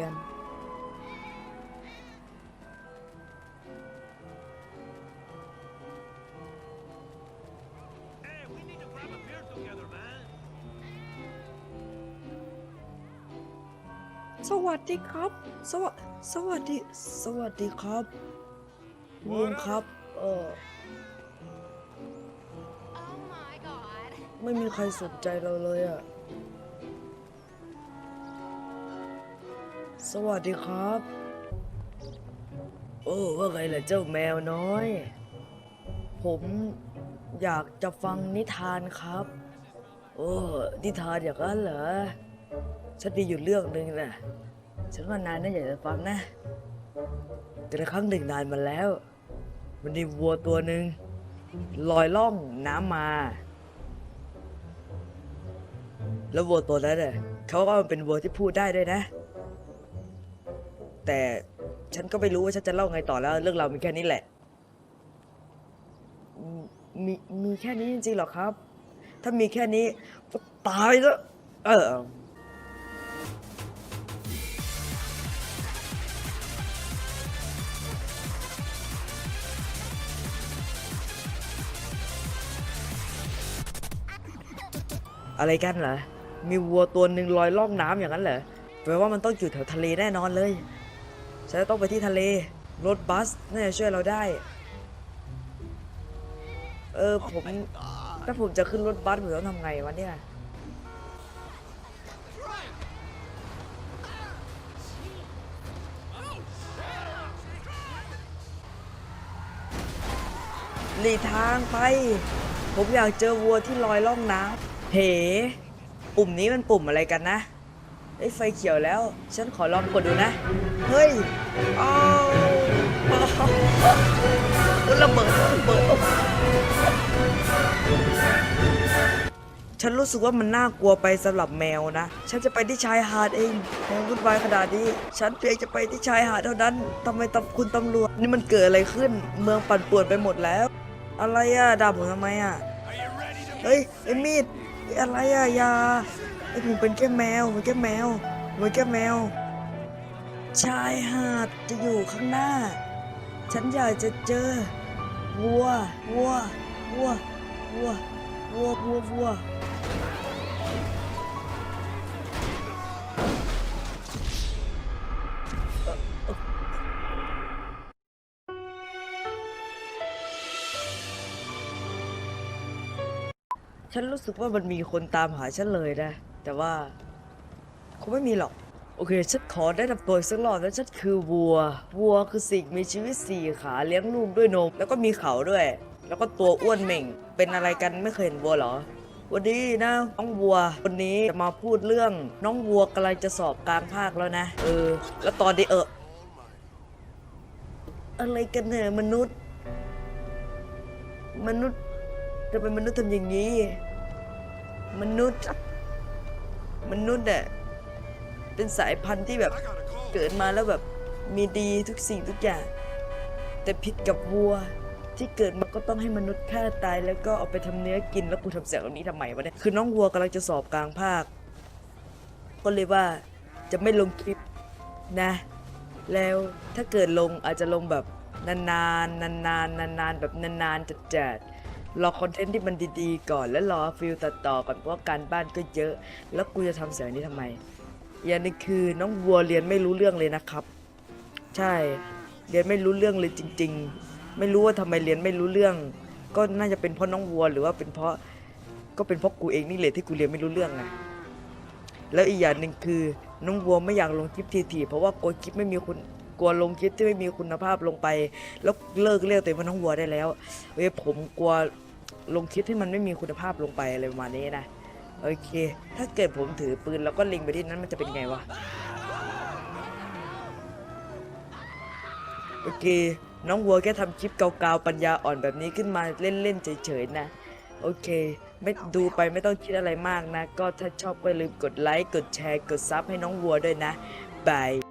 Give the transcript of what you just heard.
กัน Hey, we need to grab a beer together, man. สวัสดีครับ สวัสสวัสดี สวัสดีครับลุงครับ เออ Oh my god. ไม่มีใครสนใจเราเลยอะ สวัสดีครับ โอ้ว่าไงล่ะเจ้าแมวน้อย ผมอยากจะฟังนิทานครับ โอ้นิทานอย่างนั้นเหรอ ฉันมีอยู่เรื่องหนึ่งนะฉันว่านายน่าอยากจะฟังนะ แต่ครั้งหนึ่งนานมาแล้ว มันมีวัวตัวหนึ่งลอยล่องน้ำมา แล้ววัวตัวนั้นเนี่ยเขาก็เป็นวัวที่พูดได้ด้วยนะ แต่ฉันก็ไม่รู้ว่าฉันจะเล่าไงต่อแล้ว เรื่องเราวมีแค่นี้แหละ มีมีแค่นี้จริงๆเหรอครับ ถ้ามีแค่นี้ก็ตายแล้วเอออะไรกันเหรอ มีวัวตัวหนึ่งลอยล่องน้ำอย่างนั้นเหรอ แปลว่ามันต้องอยู่แถวทะเลแน่นอนเลย ฉันจะต้องไปที่ทะเล รถบัสน่าจะช่วยเราได้ เออผม ถ้าผมจะขึ้นรถบัสผมต้องทำไงวะเนี่ย หลีทางไป ผมอยากเจอวัวที่ลอยล่องน้ำเหปุ่มนี้มันปุ่มอะไรกันนะไอ้ไฟเขียวแล้ว ฉันขอลองกดดูนะ เฮ้ยอ้าวระเบิดระเบิดฉันรู้สึกว่ามันน่ากลัวไปสำหรับแมวนะ ฉันจะไปที่ชายหาดเองแมววุ่นวายขนาดนี้ ฉันเพียงจะไปที่ชายหาดเท่านั้นทำไมตำคุณตำรวจ นี่มันเกิดอะไรขึ้น เมืองปั่นป่วนไปหมดแล้ว อะไรอะด่าผมทำไมอะเฮ้ยไอ้มีดอะไรอะยาไอ้ผมเป็นแค่แมวผมแค่แมวเป็นแค่แมว ชายหาดจะอยู่ข้างหน้า ฉันอยากจะเจอ วัว วัว วัว วัว วัว วัววัวฉันรู้สึกว่ามันมีคนตามหาฉันเลยนะ แต่ว่าคงไม่มีหรอก โอเค ฉันขอได้นำตัวอีกสักรอบแล้วฉันคือวัว วัวคือสิ่งมีชีวิตสี่ขาเลี้ยงลูกด้วยนม แล้วก็มีเขาด้วย แล้วก็ตัวอ้วนเหม่ง เป็นอะไรกันไม่เคยเห็นวัวเหรอ วันนี้นะน้องวัววันนี้จะมาพูดเรื่อง น้องวัวกำลังจะสอบกลางภาคแล้วนะ เออ แล้วตอนนี้เอออะไรกันเนี่ยมนุษย์ มนุษย์จะเป็นมนุษย์ทำอย่างนี้ มนุษย์ มนุษย์เนี่ย เป็นสายพันธุ์ที่แบบเกิดมาแล้วแบบมีดีทุกสิ่งทุกอย่าง แต่ผิดกับวัวที่เกิดมาก็ต้องให้มนุษย์ฆ่าตายแล้วก็เอาไปทำเนื้อกินแล้วกูทำเสียงแบบนี้ทำไมวะเนี่ยคือน้องวัวกำลังจะสอบกลางภาค ก็เลยว่าจะไม่ลงคลิปนะ แล้วถ้าเกิดลงอาจจะลงแบบนานๆนานๆนานๆแบบนานๆจัดๆรอคอนเทนต์ที่มันดีๆก่อนแล้วรอฟิลตัดต่อก่อนเพราะการบ้านก็เยอะ แล้วกูจะทำเสียงนี้ทำไม อย่างนึงคือน้องวัวเรียนไม่รู้เรื่องเลยนะครับ ใช่ เรียนไม่รู้เรื่องเลยจริง ๆ ไม่รู้ว่าทำไมเรียนไม่รู้เรื่อง ก็น่าจะเป็นเพราะน้องวัวหรือว่าเป็นเพราะก็เป็นเพราะกูเองนี่แหละที่กูเรียนไม่รู้เรื่องไงแล้วอีกอย่างหนึ่งคือน้องวัวไม่อยากลงคลิปทีๆเพราะว่ากลัวคลิปไม่มีคุณกลัวลงคลิปที่ไม่มีคุณภาพลงไป แล้วเลิกเรียกตัวเองว่าน้องวัวได้แล้วเว้ยผมกลัวลงคลิปที่มันไม่มีคุณภาพลงไปอะไรประมาณนี้นะ โอเค ถ้าเกิดผมถือปืนแล้วก็เล็งไปที่นั้นมันจะเป็นไงวะ โอเค น้องวัวแค่ทำคลิปเกาๆปัญญาอ่อนแบบนี้ขึ้นมาเล่นๆเฉยๆนะ โอเค ไม่ดูไปไม่ต้องคิดอะไรมากนะ ก็ถ้าชอบก็ลืมกดไลค์ กดแชร์ กดซับให้น้องวัวด้วยนะ บาย